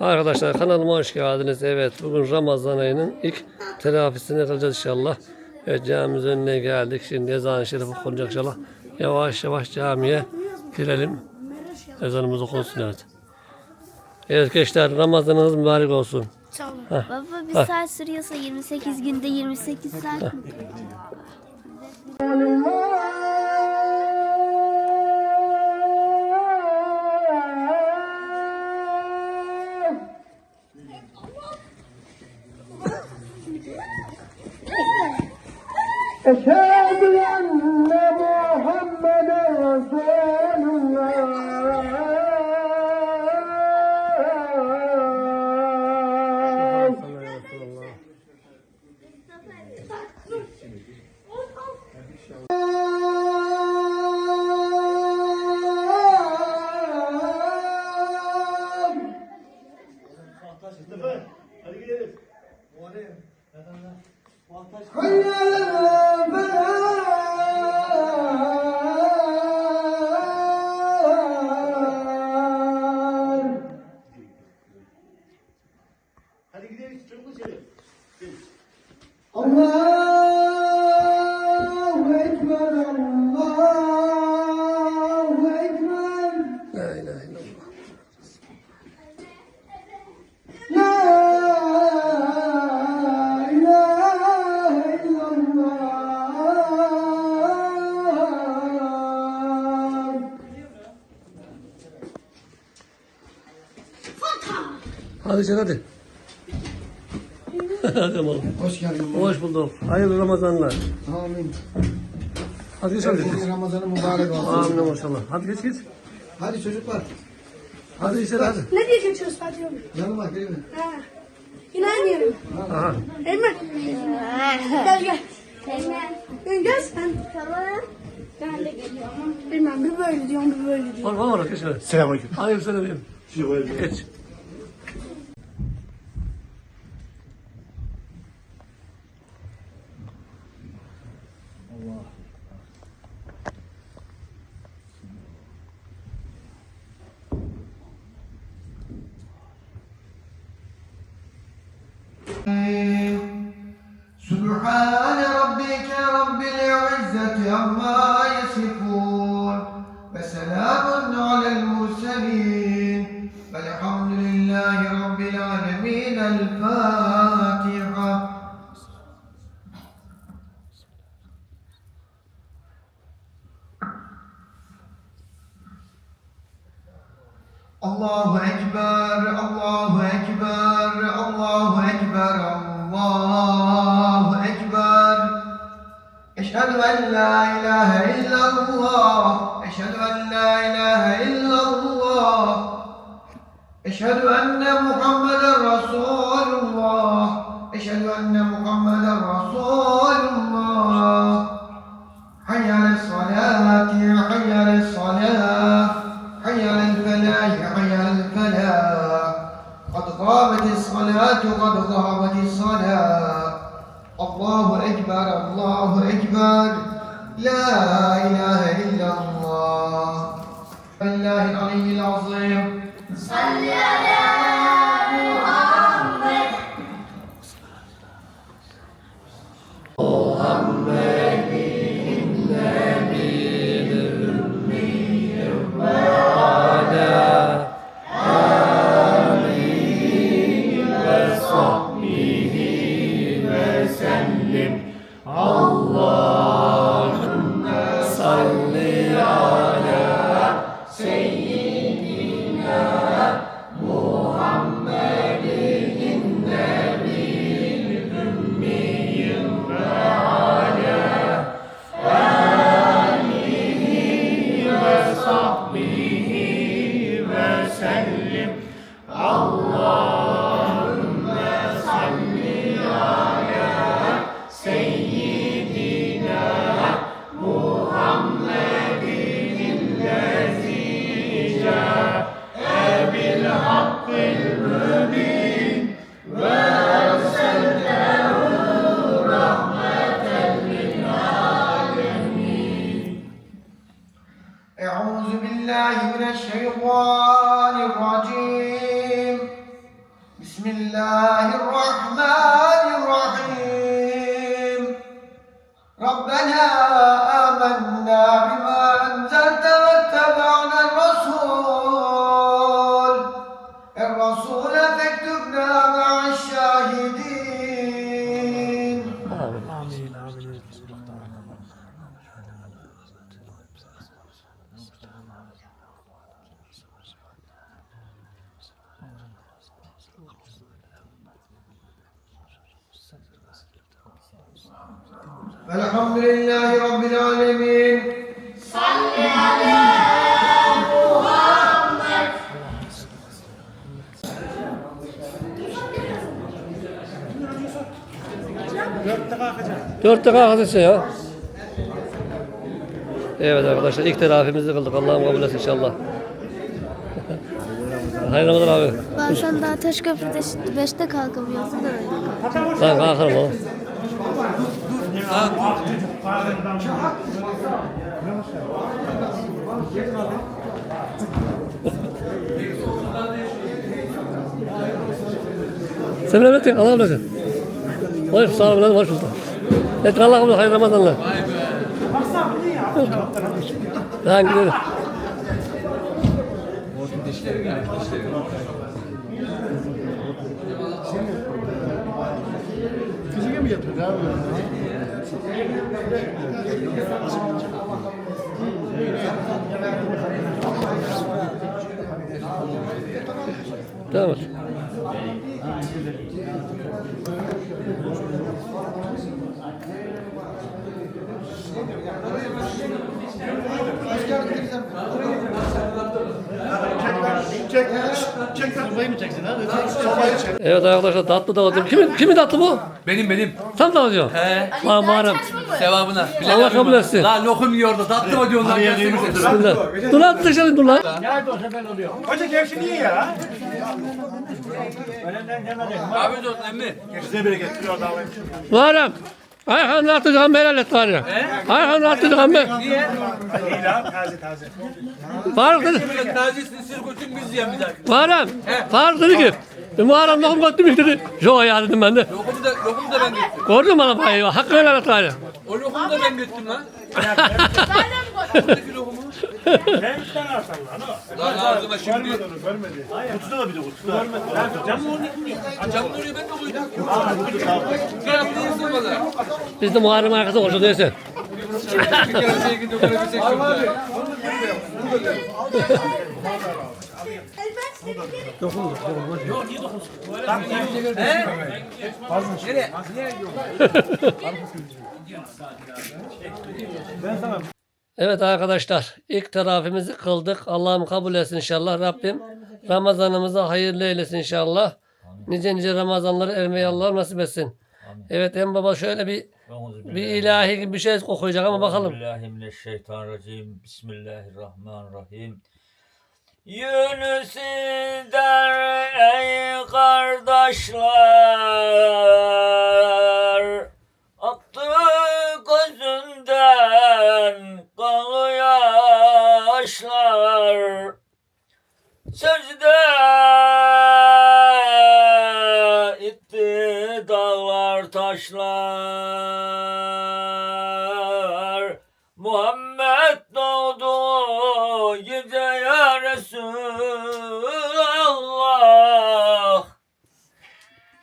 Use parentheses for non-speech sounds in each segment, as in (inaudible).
Arkadaşlar kanalıma hoş geldiniz. Evet bugün Ramazan ayının ilk telafisini yapacağız inşallah. Evet camimiz önüne geldik. Şimdi ezan-ı şerif okunacak inşallah. Yavaş yavaş camiye girelim. Ezanımız okunsun evet. Evet gençler Ramazanınız mübarek olsun. Baba bir saat sürüyorsa 28 günde 28 saat mi? (laughs) أشهد أن محمدا رسول الله حي Hayır. Hadi içeri hadi. hadi oğlum. Hoş geldin. Hoş bulduk. Hayırlı Ramazanlar. Amin. Hadi geç hadi. Herkesin Ramazanı mübarek olsun. Amin maşallah. Hadi geç geç. Hadi çocuklar. Hadi içeri hadi. Ne diye geçiyoruz Fatih abi? Yanıma gelin. Ha. Mi? Aha. Eymen. Gel gel. Eymen gel sen. Tamam. Ben de geliyorum. Eymen bir böyle diyorum bir böyle diyorum. Var var var geç hadi. Selamünaleyküm. Aleyküm selam. Geç. العزة عما يصفون illallah Eşhedü en la ilahe illallah Eşhedü enne Muhammed الله العلي العظيم. Amen. Dört dakika kalkacak ya. Evet arkadaşlar ilk terafimizi kıldık. Allah'ım kabul etsin inşallah. (laughs) Hayırlı Ramazan abi. Bazen daha Taşköprü'de 5'te kalkamıyorsun da öyle. Lan kalkalım oğlum. Sen ne yaptın? Allah bırakın. Hoş sağ olun. Hoş bulduk. Et Allah kabul hayırlı Ramazanlar. Lan gidelim. Çek sofayı mı Evet arkadaşlar tatlı dağıtıyorum. Kimin, kimin tatlı bu? Benim benim. Sen dağıtıyorsun. He. Lan Muharrem. Sevabına. Allah kabul etsin. La lokum yiyordu. Tatlı mı diyorsun lan? Dur lan dışarı dur lan. Hoca gevşi niye ya? Abi dur emmi. Size. Bir orada alayım. Muharrem. Ayhan'ın helal et var ya. Ayhan'ın atacağım ben. Niye? İyi lan. Taze taze. Böyle tazesini sır koçun biz yiyen bir dakika. Faruk dedi ki. "E, Muharrem lokum götürmüş dedi. Yo ya dedim ben de. Lokumu da, lokumu da ben götürdüm. Gördün mü bana payı? Hakkı helal et var ya. O lokumu da ben götürdüm lan. (laughs) Buradaki lokumu. Ben üç tane alsam lan o. Lan ağzıma şimdi. Görmedi onu görmedi. Kutuda da bir de kutuda. Görmedi. Cam mı onu Camın oraya ben de koydum. Bir hafta yesin bana. Biz de Muharrem arkasında konuşuyoruz neyse. Bir kere bir şey gidiyor. Böyle bir şey çıktı. He? Nereye? Nereye (laughs) Evet arkadaşlar ilk terafimizi kıldık. Allah'ım kabul etsin inşallah. Rabbim Ramazanımızı hayırlı eylesin inşallah. Nice nice Ramazanları ermeyi Allah nasip etsin. Evet en baba şöyle bir bir ilahi gibi bir şey okuyacak ama bakalım. Bismillahirrahmanirrahim. Bismillahirrahmanirrahim. Yunus der ey kardeşler yaşlar Secde itti dağlar taşlar. Muhammed doğdu gece ya Resulallah.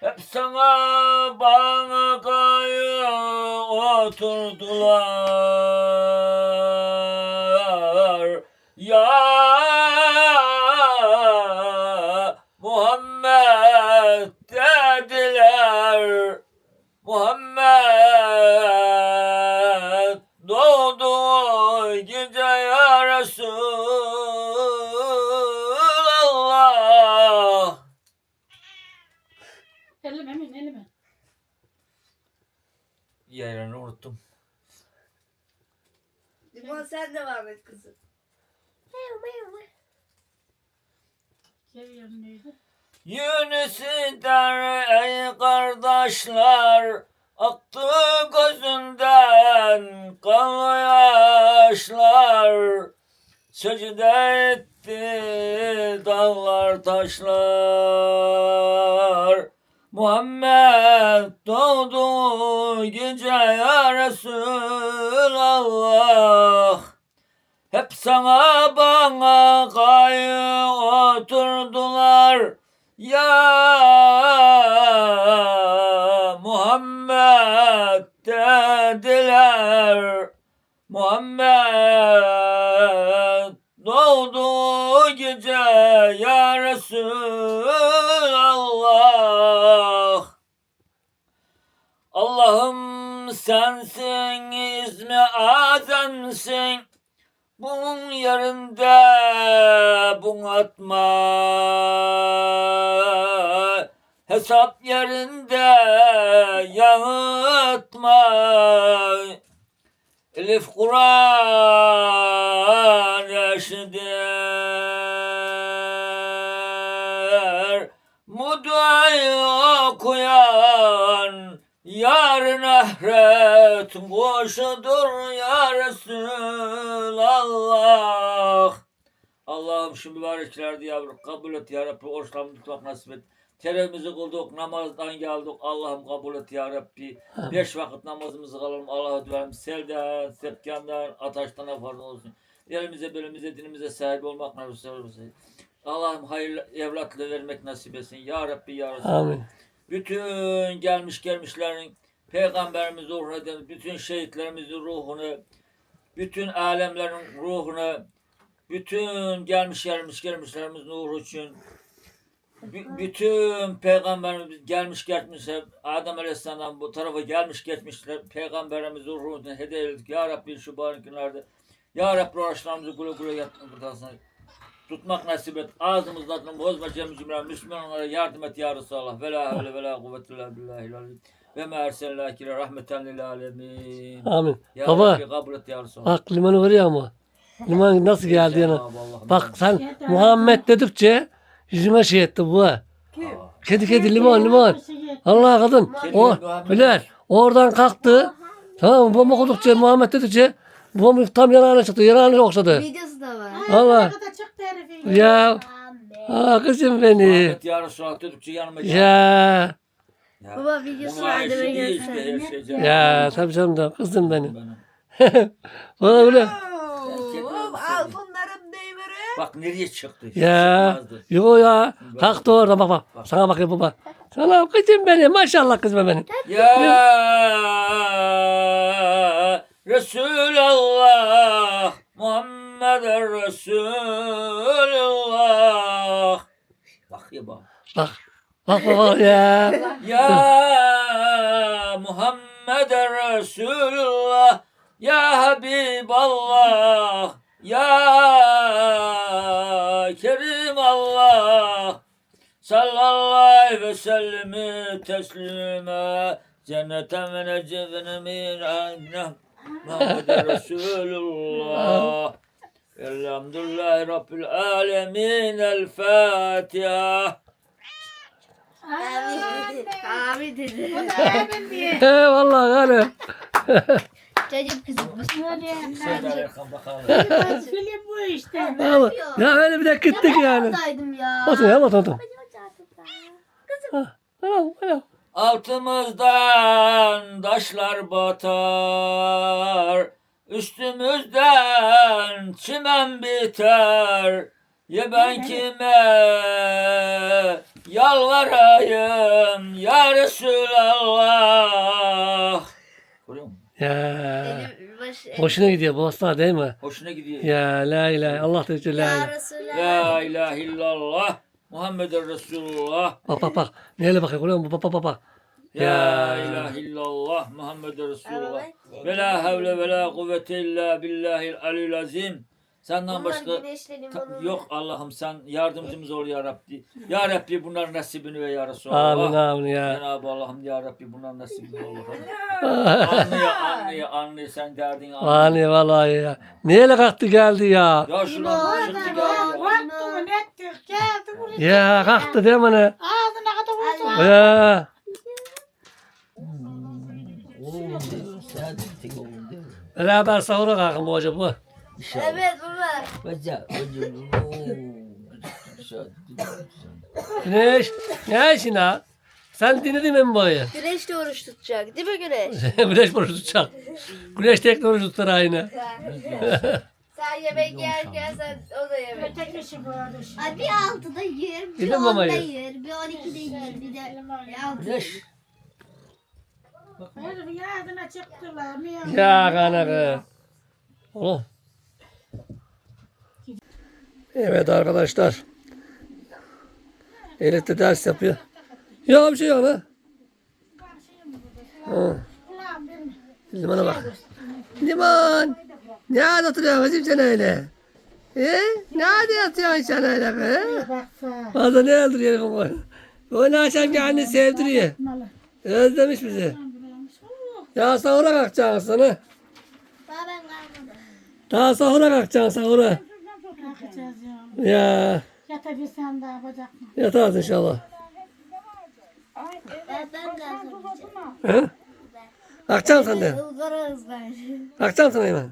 Hep sana bana kayı oturdular unuttum. Limon sen devam et kızım. Gel yanındaydı. Yunus der ey kardeşler Aktı gözünden kanlı yaşlar Secde etti dağlar taşlar Muhammed doğdu gece ya Resulallah Hep sana bana kayı oturdular. Ya Muhammed dediler. Muhammed doğdu gece ya Resulallah Allah'ım sensin ismi azamsın. Bunun yerinde bunu atma. Hesap yerinde yanıtma Elif Kur'an eşidir. Bu duayı okuyan yarın ahiret kuşudur ya Resulallah. Allah'ım şu mübareklerde yavrum kabul et ya Rabbi. Oruçlarımızı tutmak nasip et. Teremizi kıldık, namazdan geldik. Allah'ım kabul et ya Rabbi. Beş vakit namazımızı kılalım. Allah'a duvarım. Selden, sepkandan, ataştan farklı olsun. Elimize, belimize, dinimize sahip olmak nasip olsun. Allah'ım hayırlı evlatla vermek nasip etsin. Ya Rabbi, Ya Resulallah. Amin. Bütün gelmiş gelmişlerin Peygamberimiz ruhunu, bütün şehitlerimizin ruhunu, bütün alemlerin ruhunu, bütün gelmiş gelmiş gelmişlerimiz nuru için, bütün peygamberimiz gelmiş geçmişler, Adem Aleyhisselam bu tarafa gelmiş geçmişler, peygamberimizin ruhunu hediye ettik. Ya Rabbi şu barın günlerde, Ya Rabbi oruçlarımızı güle güle yatmasın tutmak nasip et. Ağzımızın adını bozma cem cümle Müslümanlara yardım et ya Resulallah. Ve la havle ve la kuvvete illa billahil alim. Ve ma erselnâke ile rahmeten lil alemin. Amin. Ya Baba Rabbi kabul et ya Resulallah. bak limanı görüyor mu? Liman nasıl geldi yana? Bak sen Muhammed dedikçe yüzüme şey etti bu. Kedi kedi limon limon. Allah kadın. O Bilal oradan kalktı. Tamam mı? Babam okudukça Muhammed dedikçe babam tam yanağına çıktı. Yanağına okşadı. Videosu da var. Allah. Ne kadar çıktı herifin. Ya. Aa kızım beni. Muhammed ya Resulallah dedikçe yanıma gel. Ya. Ya. Baba videosu Bunun var ayışı deme değil işte göster. her şey. Cenab-ı Ya tabii canım da kızım benim. Benim. (laughs) Bana öyle. Altınların deymeri. Bak nereye çıktı. Ya. Çıkmazdı. Yo ya. Kalktı orada bak bak. Sana bakayım baba. Sana kızım benim. Maşallah kızım benim. Ya Resulallah Muhammed Resulullah Bak ya bak. Bak. Bak baba ya. Ya Muhammed Resulullah Ya Habiballah Ya Kerim Allah Sallallahu aleyhi ve sellemi teslime Cenneten ve necevene min annem Muhammed Resulullah Elhamdülillahi Rabbil alemin El Fatiha Abi dedi. He vallahi yani. Çocuk kızım. Film bu işte. Vallahi. Ya öyle bir de gittik yani. Oradaydım ya. Otur ya otur otur. Ha, Tamam tamam. Altımızdan taşlar batar, üstümüzden çimen biter. Ya ben kime yalvarayım ya Resulallah. Ya. Hoşuna gidiyor bu hasta değil mi? Hoşuna gidiyor. Ya la ilahe Allah da la Ya ilahe. Resulallah. La ilahe illallah Muhammeden Resulullah. Bak bak bak. Neyle bakıyor musun? Bak bak bak bak. Ya. ilahe illallah Muhammeden Resulullah. Ve la havle ve la kuvvete illa billahil alil azim. Senden Bunlar başka güneşle limonun- yok Allah'ım sen yardımcımız ol ya Rabbi. Ya Rabbi bunların nasibini ve ya Resulallah. Amin amin ya. Cenab-ı Allah'ım ya Rabbi bunların nasibini ol. anlıyor anlıyor anlıyor sen derdini anlıyor. Ani vallahi ya. Neyle kalktı geldi ya. Ya şulan çıktı geldi ya. Baktım nettik geldi buraya. Ya kalktı değil mi ne? Ağzına kadar vurdu. Ya. Beraber sahura kalkın bu hoca bu. Evet baba. Güneş. Ne işin ha? Sen dinledin mi boyu? Güneş de oruç tutacak. Değil mi Güneş? (laughs) Güneş borusu tutacak. Güneş tek oruç tutar aynı. (laughs) sen yemek yerken sen o da yemek. Öteki işi bu arada. Ay bir altıda yer, bir Yedin mi onda mamayı? yer, bir on ikide yer, bir de altı. Güneş. Herifin ağzına çıktılar. Ya kanaka. Oğlum. Evet arkadaşlar. Elif de ders yapıyor. Ya bir şey yok. Ha. Limana bak. Limon. Ne oturuyorsun kızım sen öyle? He? Nerede yatıyorsun sen öyle? Baksa. Fazla ne öldürüyor herifin koyunu? Oyunu akşam kendini sevdiriyor. Özlemiş bizi. Ya sahura kalkacaksın sana. Daha sahura kalkacaksın sahura. Bakacağız ya. Ya Yatabilsem daha bacak mı? yatarız inşallah. Ben. He? Kalkacaksın sen de. Ilgara ızgar. Kalkacaksın sen hemen.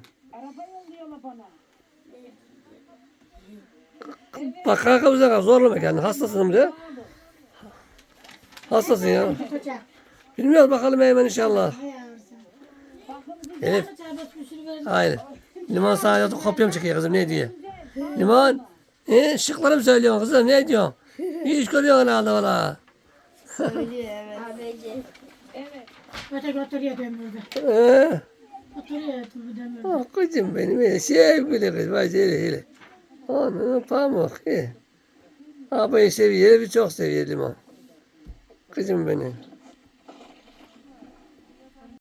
Bak kalka bize kalk. Zorlama kendini. Hastasın bile. Hastasın ya. Bilmiyoruz bakalım hemen inşallah. Elif. Çabuk bir sürü verin. Aynen. Limon sana yazıp kopya mı çekiyor kızım ne diyor? Limon. E, şıkları mı söylüyorsun kızım ne diyorsun? İyi iş görüyorsun herhalde valla. Abeci. Öte götürüyor demirde. Ee, Oturuyor demirde. ah kızım benim öyle sevgili kız. Vay öyle öyle. Onun pamuk. He. Abayı seviyor, bir çok seviyor limon. Kızım benim.